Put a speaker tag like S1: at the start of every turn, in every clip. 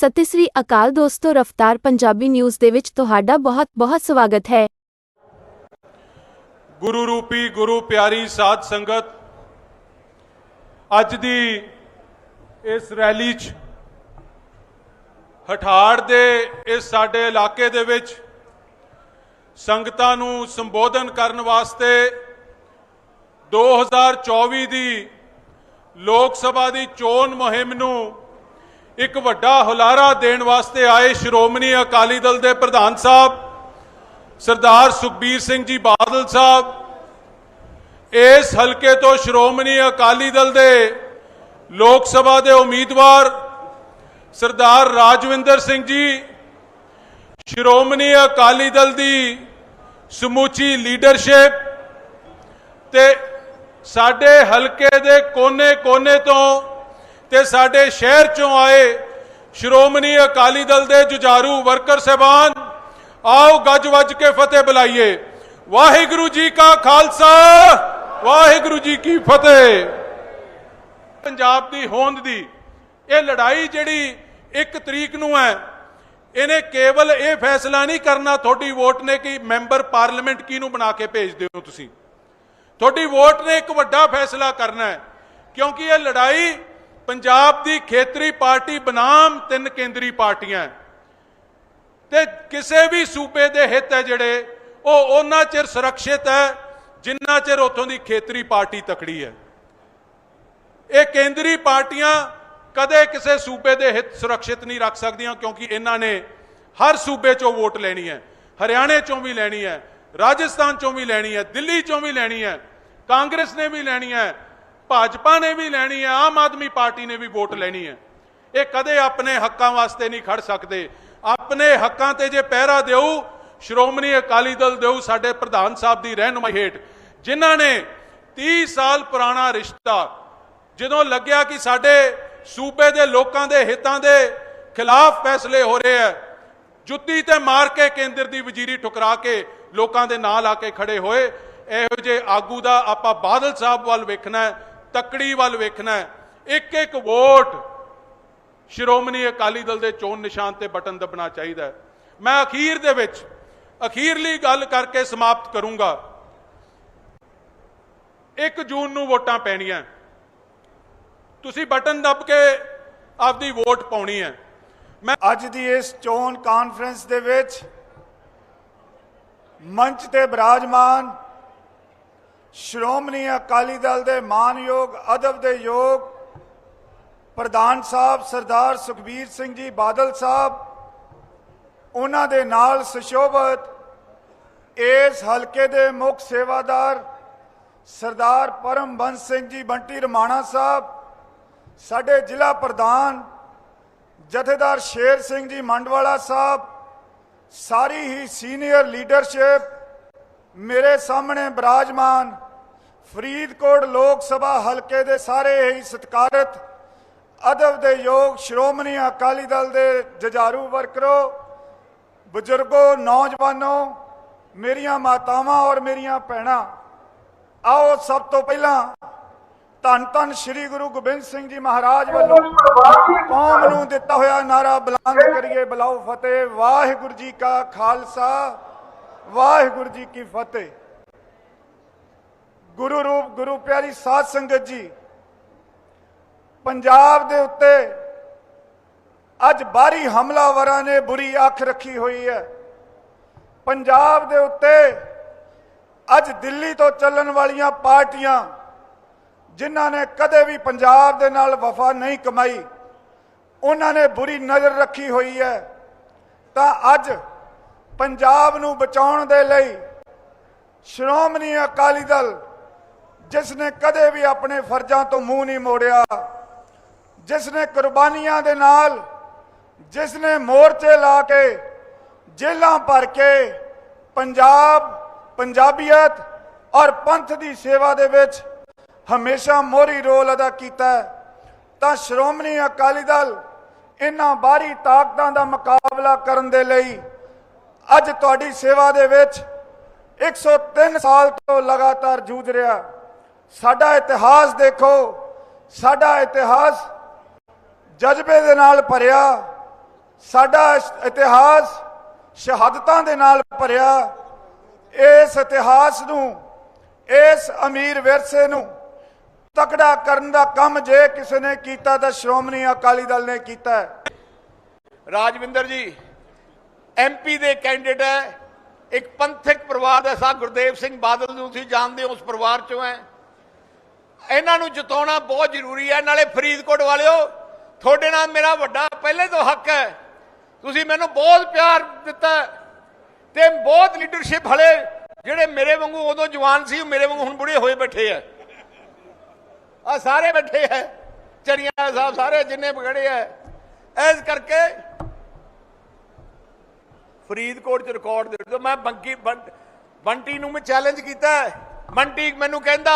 S1: ਸਤਿ ਸ੍ਰੀ ਅਕਾਲ ਦੋਸਤੋ, ਰਫਤਾਰ ਪੰਜਾਬੀ ਨਿਊਜ਼ ਦੇ ਵਿੱਚ ਤੁਹਾਡਾ ਬਹੁਤ ਬਹੁਤ ਸਵਾਗਤ ਹੈ।
S2: ਗੁਰੂ ਰੂਪੀ, ਗੁਰੂ ਪਿਆਰੀ ਸਾਧ ਸੰਗਤ, ਅੱਜ ਦੀ ਇਸ ਰੈਲੀ 'ਚ ਹਠਾੜ ਦੇ ਇਸ ਸਾਡੇ ਇਲਾਕੇ ਦੇ ਵਿੱਚ ਸੰਗਤਾਂ ਨੂੰ ਸੰਬੋਧਨ ਕਰਨ ਵਾਸਤੇ 2024 ਦੀ ਲੋਕ ਸਭਾ ਦੀ ਚੋਣ ਮੁਹਿੰਮ ਨੂੰ ਇੱਕ ਵੱਡਾ ਹੁਲਾਰਾ ਦੇਣ ਵਾਸਤੇ ਆਏ ਸ਼੍ਰੋਮਣੀ ਅਕਾਲੀ ਦਲ ਦੇ ਪ੍ਰਧਾਨ ਸਾਹਿਬ, ਸਰਦਾਰ ਸੁਖਬੀਰ ਸਿੰਘ ਜੀ ਬਾਦਲ ਸਾਹਿਬ, ਇਸ ਹਲਕੇ ਤੋਂ ਸ਼੍ਰੋਮਣੀ ਅਕਾਲੀ ਦਲ ਦੇ ਲੋਕ ਸਭਾ ਦੇ ਉਮੀਦਵਾਰ ਸਰਦਾਰ ਰਾਜਵਿੰਦਰ ਸਿੰਘ ਜੀ, ਸ਼੍ਰੋਮਣੀ ਅਕਾਲੀ ਦਲ ਦੀ ਸਮੁੱਚੀ ਲੀਡਰਸ਼ਿਪ ਤੇ ਸਾਡੇ ਹਲਕੇ ਦੇ ਕੋਨੇ-ਕੋਨੇ ਤੋਂ ਤੇ ਸਾਡੇ ਸ਼ਹਿਰ ਚੋਂ ਆਏ ਸ਼੍ਰੋਮਣੀ ਅਕਾਲੀ ਦਲ ਦੇ ਜੁਝਾਰੂ ਵਰਕਰ ਸਹਿਬਾਨ, ਆਓ ਗੱਜ ਵੱਜ ਕੇ ਫਤਿਹ ਬੁਲਾਈਏ। ਵਾਹਿਗੁਰੂ ਜੀ ਕਾ ਖਾਲਸਾ, ਵਾਹਿਗੁਰੂ ਜੀ ਕੀ ਫਤਿਹ। ਪੰਜਾਬ ਦੀ ਹੋਂਦ ਦੀ ਇਹ ਲੜਾਈ ਜਿਹੜੀ 1 ਤਰੀਕ ਨੂੰ ਹੈ, ਇਹਨੇ ਕੇਵਲ ਇਹ ਫੈਸਲਾ ਨਹੀਂ ਕਰਨਾ ਤੁਹਾਡੀ ਵੋਟ ਨੇ ਕਿ ਮੈਂਬਰ ਪਾਰਲੀਮੈਂਟ ਕਿਹਨੂੰ ਬਣਾ ਕੇ ਭੇਜਦੇ ਹੋ ਤੁਸੀਂ। ਤੁਹਾਡੀ ਵੋਟ ਨੇ ਇੱਕ ਵੱਡਾ ਫੈਸਲਾ ਕਰਨਾ ਹੈ, ਕਿਉਂਕਿ ਇਹ ਲੜਾਈ ਪੰਜਾਬ ਦੀ ਖੇਤਰੀ ਪਾਰਟੀ ਬਨਾਮ ਤਿੰਨ ਕੇਂਦਰੀ ਪਾਰਟੀਆਂ ਹੈ ਤੇ ਕਿਸੇ ਵੀ ਸੂਬੇ ਦੇ ਹਿੱਤ ਹੈ ਜਿਹੜੇ, ਉਹ ਉਹਨਾਂ ਚਿਰ ਸੁਰੱਖਿਅਤ ਹੈ, ਜਿੰਨਾ ਚਿਰ ਉੱਥੋਂ ਦੀ ਖੇਤਰੀ ਪਾਰਟੀ ਤਕੜੀ ਹੈ। ਇਹ ਕੇਂਦਰੀ ਪਾਰਟੀਆਂ ਕਦੇ ਕਿਸੇ ਸੂਬੇ ਦੇ ਹਿੱਤ ਸੁਰੱਖਿਅਤ ਨਹੀਂ ਰੱਖ ਸਕਦੀਆਂ, ਕਿਉਂਕਿ ਇਹਨਾਂ ਨੇ ਹਰ ਸੂਬੇ ਚੋਂ ਵੋਟ ਲੈਣੀ ਹੈ। ਹਰਿਆਣੇ ਚੋਂ ਵੀ ਲੈਣੀ ਹੈ, ਰਾਜਸਥਾਨ ਚੋਂ ਵੀ ਲੈਣੀ ਹੈ, ਦਿੱਲੀ ਚੋਂ ਵੀ ਲੈਣੀ ਹੈ, ਕਾਂਗਰਸ ਨੇ ਵੀ ਲੈਣੀ ਹੈ ਭਾਜਪਾ ਨੇ ਵੀ ਲੈਣੀ ਹੈ, ਆਮ ਆਦਮੀ ਪਾਰਟੀ ਨੇ ਵੀ ਵੋਟ ਲੈਣੀ ਹੈ। ਇਹ ਕਦੇ ਆਪਣੇ ਹੱਕਾਂ ਵਾਸਤੇ ਨਹੀਂ ਖੜ ਸਕਦੇ। ਆਪਣੇ ਹੱਕਾਂ ਤੇ ਜੇ ਪਹਿਰਾ ਦਿਓ, ਸ਼੍ਰੋਮਣੀ ਅਕਾਲੀ ਦਲ ਦਿਓ, ਸਾਡੇ ਪ੍ਰਧਾਨ ਸਾਹਿਬ ਦੀ ਰਹਿਨੁਮਾਈ ਹੇਠ, ਜਿਨ੍ਹਾਂ ਨੇ 30 ਸਾਲ ਪੁਰਾਣਾ ਰਿਸ਼ਤਾ, ਜਦੋਂ ਲੱਗਿਆ ਕਿ ਸਾਡੇ ਸੂਬੇ ਦੇ ਲੋਕਾਂ ਦੇ ਹਿੱਤਾਂ ਦੇ ਖਿਲਾਫ ਫੈਸਲੇ ਹੋ ਰਹੇ ਆ ਜੁੱਤੀ ਤੇ ਮਾਰ ਕੇ ਕੇਂਦਰ ਦੀ ਵਜ਼ੀਰੀ ਠੁਕਰਾ ਕੇ ਲੋਕਾਂ ਦੇ ਨਾਲ ਆ ਕੇ ਖੜੇ ਹੋਏ, ਇਹੋ ਜਿਹੇ ਆਗੂ ਦਾ ਆਪਾਂ ਬਾਦਲ ਸਾਹਿਬ ਵੱਲ ਵੇਖਣਾ ਹੈ। ਤਕੜੀ ਵੱਲ ਵੇਖਣਾ ਹੈ। ਇੱਕ ਇੱਕ ਵੋਟ ਸ਼੍ਰੋਮਣੀ ਅਕਾਲੀ ਦਲ ਦੇ ਚੋਣ ਨਿਸ਼ਾਨ ਤੇ ਬਟਨ ਦਬਣਾ ਚਾਹੀਦਾ ਹੈ। ਮੈਂ ਅਖੀਰ ਦੇ ਵਿੱਚ ਅਖੀਰਲੀ ਗੱਲ ਕਰਕੇ ਸਮਾਪਤ ਕਰੂੰਗਾ। 1 ਜੂਨ ਨੂੰ ਵੋਟਾਂ ਪੈਣੀਆਂ ਤੁਸੀਂ ਬਟਨ ਦੱਬ ਕੇ ਆਪਦੀ ਵੋਟ ਪਾਉਣੀ ਹੈ। ਮੈਂ
S3: ਅੱਜ ਦੀ ਇਸ ਚੋਣ ਕਾਨਫਰੰਸ ਦੇ ਵਿੱਚ ਮੰਚ ਤੇ ਬਿਰਾਜਮਾਨ ਸ਼੍ਰੋਮਣੀ ਅਕਾਲੀ ਦਲ ਦੇ ਮਾਨਯੋਗ ਅਦਬ ਦੇ ਯੋਗ ਪ੍ਰਧਾਨ ਸਾਹਿਬ ਸਰਦਾਰ ਸੁਖਬੀਰ ਸਿੰਘ ਜੀ ਬਾਦਲ ਸਾਹਿਬ, ਉਹਨਾਂ ਦੇ ਨਾਲ ਸੁਸ਼ੋਭਤ ਇਸ ਹਲਕੇ ਦੇ ਮੁੱਖ ਸੇਵਾਦਾਰ ਸਰਦਾਰ ਪਰਮਬੰਸ ਸਿੰਘ ਜੀ ਬੰਟੀ ਰਮਾਣਾ ਸਾਹਿਬ, ਸਾਡੇ ਜ਼ਿਲ੍ਹਾ ਪ੍ਰਧਾਨ ਜਥੇਦਾਰ ਸ਼ੇਰ ਸਿੰਘ ਜੀ ਮੰਡਵਾਲਾ ਸਾਹਿਬ, ਸਾਰੀ ਹੀ ਸੀਨੀਅਰ ਲੀਡਰਸ਼ਿਪ ਮੇਰੇ ਸਾਹਮਣੇ ਬਰਾਜਮਾਨ ਫਰੀਦਕੋਟ ਲੋਕ ਸਭਾ ਹਲਕੇ ਦੇ ਸਾਰੇ ਹੀ ਸਤਿਕਾਰਤ, ਅਦਬ ਦੇ ਯੋਗ ਸ਼੍ਰੋਮਣੀ ਅਕਾਲੀ ਦਲ ਦੇ ਜਜਾਰੂ ਵਰਕਰੋ, ਬਜ਼ੁਰਗੋ, ਨੌਜਵਾਨੋ, ਮੇਰੀਆਂ ਮਾਤਾਵਾਂ ਔਰ ਮੇਰੀਆਂ ਭੈਣਾਂ, ਆਓ ਸਭ ਤੋਂ ਪਹਿਲਾਂ ਧੰਨ ਧੰਨ ਸ੍ਰੀ ਗੁਰੂ ਗੋਬਿੰਦ ਸਿੰਘ ਜੀ ਮਹਾਰਾਜ ਵੱਲੋਂ ਕੌਮ ਨੂੰ ਦਿੱਤਾ ਹੋਇਆ ਨਾਰਾ ਬੁਲੰਦ ਕਰੀਏ, ਬਲਾਓ ਫਤਿਹ, ਵਾਹਿਗੁਰੂ ਜੀ ਕਾ ਖਾਲਸਾ। ਵਾਹਿਗੁਰੂ ਜੀ ਕੀ ਫਤਿਹ। ਗੁਰੂ ਰੂਪ, ਗੁਰੂ ਪਿਆਰੀ ਸਾਧ ਸੰਗਤ ਜੀ, ਪੰਜਾਬ ਦੇ ਉੱਤੇ ਅੱਜ ਬਾਹਰੀ ਹਮਲਾਵਰਾਂ ਨੇ ਬੁਰੀ ਅੱਖ ਰੱਖੀ ਹੋਈ ਹੈ। ਪੰਜਾਬ ਦੇ ਉੱਤੇ ਅੱਜ ਦਿੱਲੀ ਤੋਂ ਚੱਲਣ ਵਾਲੀਆਂ ਪਾਰਟੀਆਂ, ਜਿਨ੍ਹਾਂ ਨੇ ਕਦੇ ਵੀ ਪੰਜਾਬ ਦੇ ਨਾਲ ਵਫਾ ਨਹੀਂ ਕਮਾਈ, ਉਹਨਾਂ ਨੇ ਬੁਰੀ ਨਜ਼ਰ ਰੱਖੀ ਹੋਈ ਹੈ। ਤਾਂ ਅੱਜ ਪੰਜਾਬ ਨੂੰ ਬਚਾਉਣ ਦੇ ਲਈ ਸ਼੍ਰੋਮਣੀ ਅਕਾਲੀ ਦਲ ਜਿਸ ਨੇ ਕਦੇ ਵੀ ਆਪਣੇ ਫਰਜ਼ਾਂ ਤੋਂ ਮੂੰਹ ਨਹੀਂ ਮੋੜਿਆ, ਜਿਸ ਨੇ ਕੁਰਬਾਨੀਆਂ ਦੇ ਨਾਲ ਜਿਸ ਨੇ ਮੋਰਚੇ ਲਾ ਕੇ ਜੇਲਾਂ ਭਰ ਕੇ ਪੰਜਾਬ, ਪੰਜਾਬੀਅਤ ਔਰ ਪੰਥ ਦੀ ਸੇਵਾ ਦੇ ਵਿੱਚ ਹਮੇਸ਼ਾ ਮੋਹਰੀ ਰੋਲ ਅਦਾ ਕੀਤਾ ਤਾਂ ਸ਼੍ਰੋਮਣੀ ਅਕਾਲੀ ਦਲ ਇਹਨਾਂ ਬਾਹਰੀ ਤਾਕਤਾਂ ਦਾ ਮੁਕਾਬਲਾ ਕਰਨ ਦੇ ਲਈ ਅੱਜ ਤੁਹਾਡੀ ਸੇਵਾ ਦੇ ਵਿੱਚ 103 ਸਾਲ ਤੋਂ ਲਗਾਤਾਰ ਜੂਝ ਰਿਹਾ। ਸਾਡਾ ਇਤਿਹਾਸ ਦੇਖੋ, ਸਾਡਾ ਇਤਿਹਾਸ ਜਜ਼ਬੇ ਦੇ ਨਾਲ ਭਰਿਆ, ਸਾਡਾ ਇਤਿਹਾਸ ਸ਼ਹਾਦਤਾਂ ਦੇ ਨਾਲ ਭਰਿਆ। ਇਸ ਇਤਿਹਾਸ ਨੂੰ, ਇਸ ਅਮੀਰ ਵਿਰਸੇ ਨੂੰ ਤਕੜਾ ਕਰਨ ਦਾ ਕੰਮ ਜੇ ਕਿਸੇ ਨੇ ਕੀਤਾ ਤਾਂ ਸ਼੍ਰੋਮਣੀ ਅਕਾਲੀ ਦਲ ਨੇ ਕੀਤਾ
S4: ਰਾਜਵਿੰਦਰ ਜੀ ਐਮਪੀ ਦੇ ਕੈਂਡੀਡੇਟ ਹੈ, ਇੱਕ ਪੰਥਕ ਪਰਿਵਾਰ ਦਾ ਸਾ ਗੁਰਦੇਵ ਸਿੰਘ ਬਾਦਲ ਨੂੰ ਤੁਸੀਂ ਜਾਣਦੇ ਹੋ, ਉਸ ਪਰਿਵਾਰ ਚੋਂ ਹੈ। ਇਹਨਾਂ ਨੂੰ ਜਿਤਾਉਣਾ ਬਹੁਤ ਜ਼ਰੂਰੀ ਹੈ, ਨਾਲੇ ਫਰੀਦਕੋਟ ਵਾਲਿਓ, ਤੁਹਾਡੇ ਨਾਲ ਮੇਰਾ ਵੱਡਾ ਪਹਿਲੇ ਤੋਂ ਹੱਕ ਹੈ। ਤੁਸੀਂ ਮੈਨੂੰ ਬਹੁਤ ਪਿਆਰ ਦਿੱਤਾ ਹੈ ਤੇ ਬਹੁਤ ਲੀਡਰਸ਼ਿਪ ਹਲੇ ਜਿਹੜੇ ਮੇਰੇ ਵਾਂਗੂ ਉਦੋਂ ਜਵਾਨ ਸੀ, ਉਹ ਮੇਰੇ ਵਾਂਗੂ ਹੁਣ ਬੁੜੇ ਹੋਏ ਬੈਠੇ ਆ ਆ ਸਾਰੇ ਬੈਠੇ ਹੈ ਚਰੀਆਂ ਸਾਹਿਬ ਸਾਰੇ ਜਿੰਨੇ ਬਗੜੇ ਹੈ। ਇਸ ਕਰਕੇ ਫਰੀਦਕੋਟ ਚ ਰਿਕਾਰਡ ਦੇ ਦਿਓ। ਮੈਂ ਬੰਕੀ ਬੰ- ਬੰਟੀ ਨੂੰ ਮੈਂ ਚੈਲੰਜ ਕੀਤਾ ਬੰਟੀ ਮੈਨੂੰ ਕਹਿੰਦਾ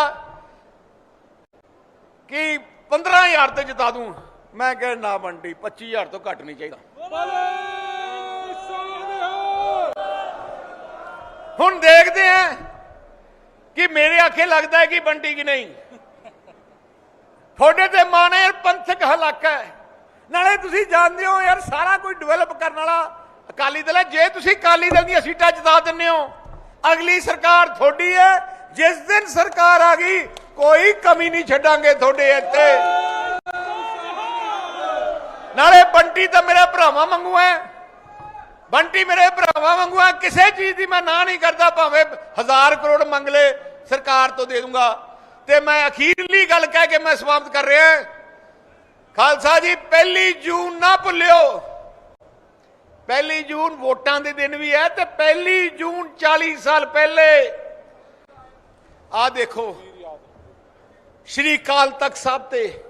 S4: ਕਿ 15000 ਤੇ ਜਿਤਾ ਦੂੰ। ਮੈਂ ਕਿਹਾ, ਨਾ ਬੰਟੀ 25000 ਤੋਂ ਘੱਟ ਨਹੀਂ ਚਾਹੀਦਾ। ਹੁਣ ਦੇਖਦੇ ਆਂ ਕਿ ਮੇਰੇ ਆਖੇ ਲੱਗਦਾ ਹੈ ਕਿ ਬੰਟੀ ਕਿ ਨਹੀਂ। ਤੁਹਾਡੇ ਤੇ ਮਾਣੇ ਯਾਰ ਪੰਥਕ ਹਲਾਕਾ ਹੈ। ਨਾਲੇ ਤੁਸੀਂ ਜਾਣਦੇ ਹੋ ਯਾਰ, ਸਾਰਾ ਕੁਝ ਡਿਵੈਲਪ ਕਰਨ ਵਾਲਾ ਅਕਾਲੀ ਦਲ ਹੈ, ਜੇ ਤੁਸੀਂ ਅਕਾਲੀ ਦਲ ਦੀਆਂ ਸੀਟਾਂ ਜਿਤਾ ਦਿੰਦੇ ਹੋ, ਅਗਲੀ ਸਰਕਾਰ ਤੁਹਾਡੀ ਹੈ, ਜਿਸ ਦਿਨ ਸਰਕਾਰ ਆ ਗਈ, ਕੋਈ ਕਮੀ ਨਹੀਂ ਛੱਡਾਂਗੇ ਤੁਹਾਡੇ ਇੱਥੇ। ਨਾਲੇ ਬੰਟੀ ਤਾਂ ਮੇਰੇ ਭਰਾਵਾਂ ਵਾਂਗੂ ਹੈ। ਬੰਟੀ ਮੇਰੇ ਭਰਾਵਾਂ ਵਾਂਗੂ ਹੈ, ਕਿਸੇ ਚੀਜ਼ ਦੀ ਮੈਂ ਨਾ ਨਹੀਂ ਕਰਦਾ, ਭਾਵੇਂ ਹਜ਼ਾਰ ਕਰੋੜ ਮੰਗ ਲੈ, ਸਰਕਾਰ ਤੋਂ ਦੇ ਦੂੰਗਾ। ਤੇ ਮੈਂ ਅਖੀਰਲੀ ਗੱਲ ਕਹਿ ਕੇ ਮੈਂ ਸਮਾਪਤ ਕਰ ਰਿਹਾ ਖਾਲਸਾ ਜੀ, ਪਹਿਲੀ ਜੂਨ ਨਾ ਭੁੱਲਿਓ। ਪਹਿਲੀ ਜੂਨ ਵੋਟਾਂ ਦੇ ਦਿਨ ਵੀ ਹੈ ਤੇ ਪਹਿਲੀ ਜੂਨ 40 ਸਾਲ ਪਹਿਲੇ। ਆ ਦੇਖੋ, ਸ਼੍ਰੀ ਕਾਲ ਤਖਤ ਸਾਹਿਬ ਤੇ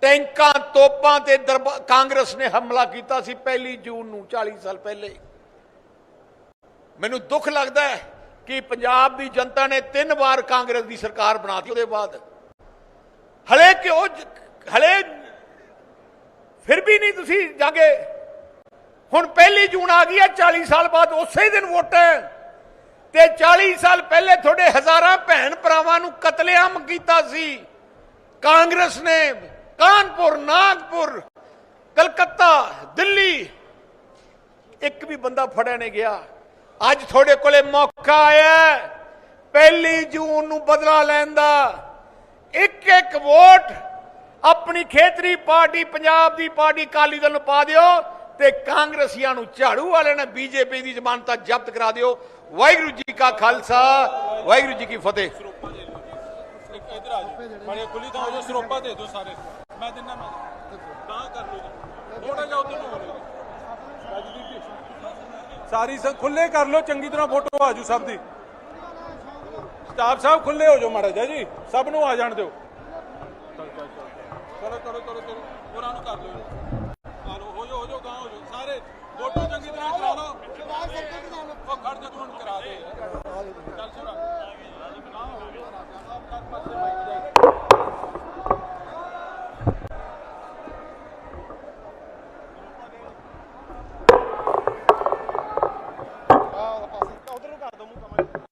S4: ਟੈਂਕਾਂ, ਤੋਪਾਂ ਤੇ ਦਰਬਾ- ਕਾਂਗਰਸ ਨੇ ਹਮਲਾ ਕੀਤਾ ਸੀ ਪਹਿਲੀ ਜੂਨ ਨੂੰ 40 ਸਾਲ ਪਹਿਲੇ। ਮੈਨੂੰ ਦੁੱਖ ਲੱਗਦਾ ਹੈ ਕਿ ਪੰਜਾਬ ਦੀ ਜਨਤਾ ਨੇ ਤਿੰਨ ਵਾਰ ਕਾਂਗਰਸ ਦੀ ਸਰਕਾਰ ਬਣਾਤੀ ਉਹਦੇ ਬਾਅਦ। ਹਲੇ ਕਿਉਂ ਜ- ਹਲੇ ਫਿਰ ਵੀ ਨਹੀਂ ਤੁਸੀਂ ਜਾਗੇ। ਹੁਣ ਪਹਿਲੀ ਜੂਨ ਆ ਗਈ ਹੈ 40 ਸਾਲ ਬਾਅਦ ਉਸੇ ਦਿਨ ਵੋਟ ਹੈ। ਤੇ 40 ਸਾਲ ਪਹਿਲੇ ਤੁਹਾਡੇ ਹਜ਼ਾਰਾਂ ਭੈਣ ਭਰਾਵਾਂ ਨੂੰ ਕਤਲੇਆਮ ਕੀਤਾ ਸੀ। ਕਾਂਗਰਸ ਨੇ ਕਾਨਪੁਰ, ਨਾਗਪੁਰ, ਕਲਕੱਤਾ, ਦਿੱਲੀ, ਇੱਕ ਵੀ ਬੰਦਾ ਫੜਿਆ ਨਹੀਂ ਗਿਆ। ਅੱਜ ਤੁਹਾਡੇ ਕੋਲੇ ਮੌਕਾ ਆਇਆ ਪਹਿਲੀ ਜੂਨ ਨੂੰ ਬਦਲਾ ਲੈਣ ਦਾ। ਇੱਕ ਇੱਕ ਵੋਟ ਆਪਣੀ ਖੇਤਰੀ ਪਾਰਟੀ, ਪੰਜਾਬ ਦੀ ਪਾਰਟੀ ਕਾਲੀ ਦਲ ਨੂੰ ਪਾ ਦਿਓ। ਤੇ ਕਾਂਗਰਸੀਆਂ ਨੂੰ ਝਾੜੂ ਵਾਲਿਆਂ ਨੇ ਬੀਜੇਪੀ ਦੀ ਜ਼ਮਾਨਤਾਂ ਜ਼ਬਤ ਕਰਾ ਦਿਓ। ਵਾਹਿਗੁਰੂ ਜੀ ਕਾ ਖਾਲਸਾ ਵਾਹਿਗੁਰੂ ਜੀ ਕੀ ਫਤਿਹ।
S2: ਇੱਕ ਇਧਰ ਆ ਜਾਓ ਬੜੇ ਖੁੱਲੀ ਤਾਂ ਹੋ ਜਾਓ ਸਰੋਪਾ ਦੇ ਦਿਓ ਸਾਰੇ ਮੈਂ ਦਿੰਦਾ ਮੈਂ ਤਾਂ ਕਰ ਲਓ ਜੀ ਥੋੜਾ ਜਿਹਾ ਉਧਰ ਨੂੰ ਹੋ ਲਓ ਰਾਜਦੀਪ ਜੀ ਸਾਰੀ ਸ ਖੁੱਲੇ ਕਰ ਲਓ ਚੰਗੀ ਤਰ੍ਹਾਂ ਫੋਟੋ ਆ ਜੂ ਸਭ ਦੀ। ਸਟਾਫ ਸਾਹਿਬ ਖੁੱਲੇ ਹੋ ਜਾਓ ਮਾੜਾ ਜਿਹਾ ਜੀ ਸਭ ਨੂੰ ਆ ਜਾਣ ਦਿਓ। ਚੱਲ, ਚੱਲ, ਚੱਲ। ਕਰੋ ਉਹਨਾਂ ਨੂੰ ਕਰ ਲਓ ਫੋਟੋ ਚੰਗੀ ਤਰ੍ਹਾਂ ਕਰਾ ਲਓ। ਬਾਹਰ ਸਰਕਲ ਕਰਾ ਲਓ ਉਹ ਖੜ ਜਾ ਤੁਹਾਨੂੰ ਕਰਾ ਦੇ। ਚੱਲ ਸੁਣਾ ਉਧਰ ਨੂੰ ਕਰ ਦੋ ਮੂੰਹ ਕਮਲ